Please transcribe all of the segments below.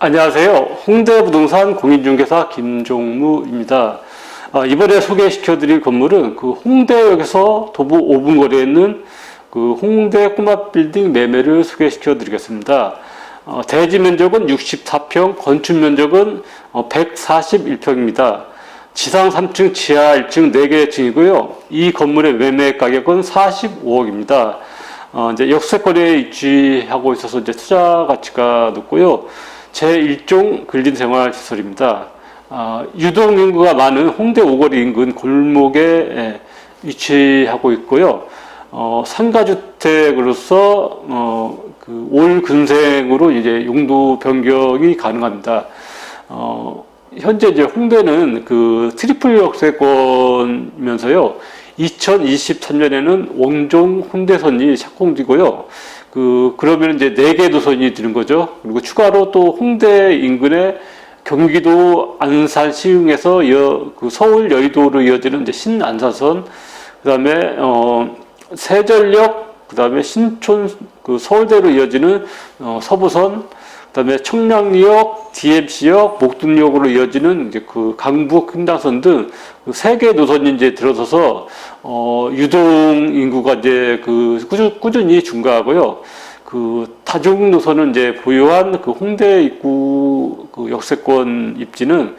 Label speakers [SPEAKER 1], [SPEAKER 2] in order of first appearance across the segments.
[SPEAKER 1] 안녕하세요. 홍대 부동산 공인중개사 김종무입니다. 아, 이번에 소개시켜드릴 건물은 그 홍대역에서 도보 5분 거리에 있는 그 홍대 꼬마 빌딩 매매를 소개시켜드리겠습니다. 어, 대지 면적은 64평, 건축 면적은 어, 141평입니다. 지상 3층, 지하 1층 4개 층이고요. 이 건물의 매매 가격은 45억입니다. 어, 이제 역세권에 위치하고 있어서 이제 투자 가치가 높고요. 제1종 근린 생활시설입니다. 아, 유동 인구가 많은 홍대 오거리 인근 골목에 예, 위치하고 있고요. 어, 상가주택으로서 어, 그 올 근생으로 이제 용도 변경이 가능합니다. 어, 현재 이제 홍대는 그 트리플 역세권이면서요. 2023년에는 원종 홍대선이 착공되고요. 그 그러면 이제 네 개 노선이 되는 거죠. 그리고 추가로 또 홍대 인근에 경기도 안산 시흥에서 이어 그 서울 여의도로 이어지는 이제 신안산선 그다음에 어 세전역 그다음에 신촌 그 서울대로 이어지는 어 서부선 그다음에 청량리역, DMC역, 목동역으로 이어지는 이제 그 강북 횡단선 등 세 개 노선이 이제 들어서서 어 유동 인구가 이제 그 꾸준, 꾸준히 증가하고요. 그 타중 노선은 이제 보유한 그 홍대 입구 그 역세권 입지는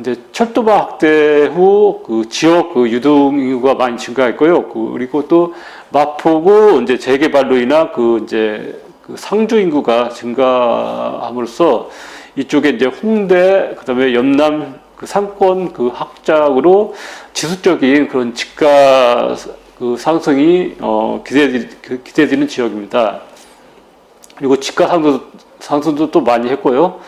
[SPEAKER 1] 이제 철도망 확대 후 그 지역 그 유동 인구가 많이 증가했고요. 그 그리고 또 마포구 이제 재개발로 인한 그 이제 그 상주 인구가 증가함으로써 이쪽에 이제 홍대 그다음에 연남 그 상권 그 확장으로 지수적인 그런 집가 그 상승이 어 기대 그 기대되는 지역입니다. 그리고 집가 상승 상승도 또 많이 했고요.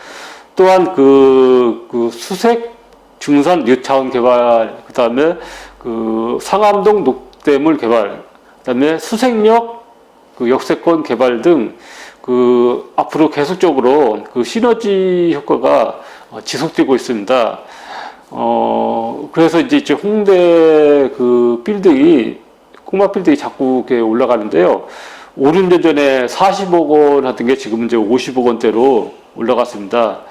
[SPEAKER 1] 또한 그, 그 수색 중산 뉴타운 개발 그다음에 그 상암동 녹대물 개발 그다음에 수색역 그 역세권 개발 등 그 앞으로 계속적으로 그 시너지 효과가 어, 지속되고 있습니다. 어 그래서 이제 홍대 그 빌딩이 꼬마 빌딩이 자꾸 이렇게 올라가는데요. 5, 6년 전에 40억 원 하던 게 지금 이제 50억 원대로 올라갔습니다.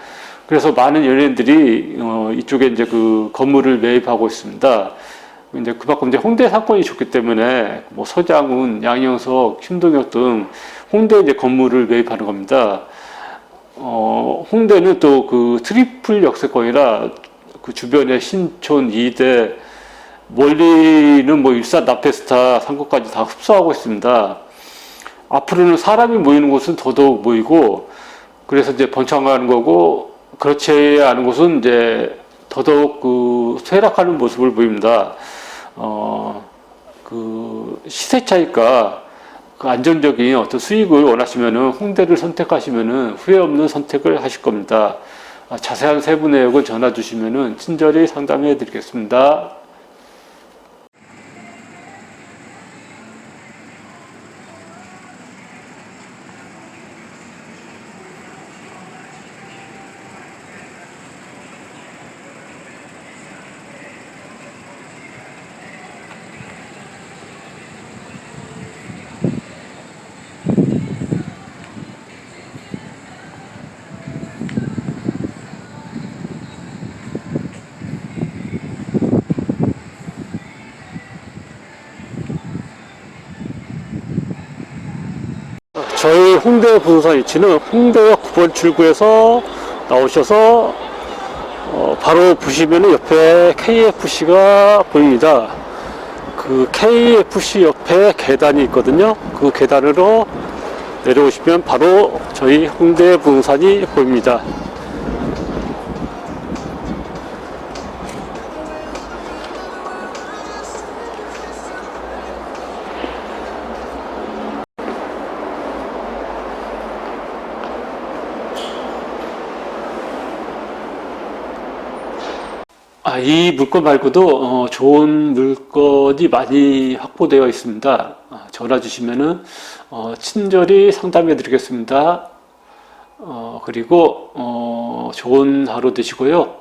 [SPEAKER 1] 그래서 많은 연예인들이 어, 이쪽에 이제 그 건물을 매입하고 있습니다. 이제 그만큼 이제 홍대 사건이 좋기 때문에 뭐 서장훈, 양영석, 김동혁 등 홍대 이제 건물을 매입하는 겁니다. 어, 홍대는 또 그 트리플 역세권이라 그 주변에 신촌, 이대, 멀리는 뭐 일산, 나페스타, 상고까지 다 흡수하고 있습니다. 앞으로는 사람이 모이는 곳은 더더욱 모이고 그래서 이제 번창하는 거고 그렇지 않은 곳은 이제 더더욱 그 쇠락하는 모습을 보입니다. 어, 그 시세 차이가 그 안정적인 어떤 수익을 원하시면은 홍대를 선택하시면은 후회 없는 선택을 하실 겁니다. 아, 자세한 세부 내역은 전화 주시면은 친절히 상담해 드리겠습니다. 저희 홍대 부동산 위치는 홍대역 9번 출구에서 나오셔서 어, 바로 보시면 옆에 KFC가 보입니다. 그 KFC 옆에 계단이 있거든요. 그 계단으로 내려오시면 바로 저희 홍대 부동산이 보입니다. 아, 이 물건 말고도 어, 좋은 물건이 많이 확보되어 있습니다. 아, 전화 주시면은 어, 친절히 상담해 드리겠습니다. 어, 그리고 어, 좋은 하루 되시고요.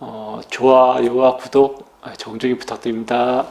[SPEAKER 1] 어, 좋아요와 구독 아, 정중히 부탁드립니다.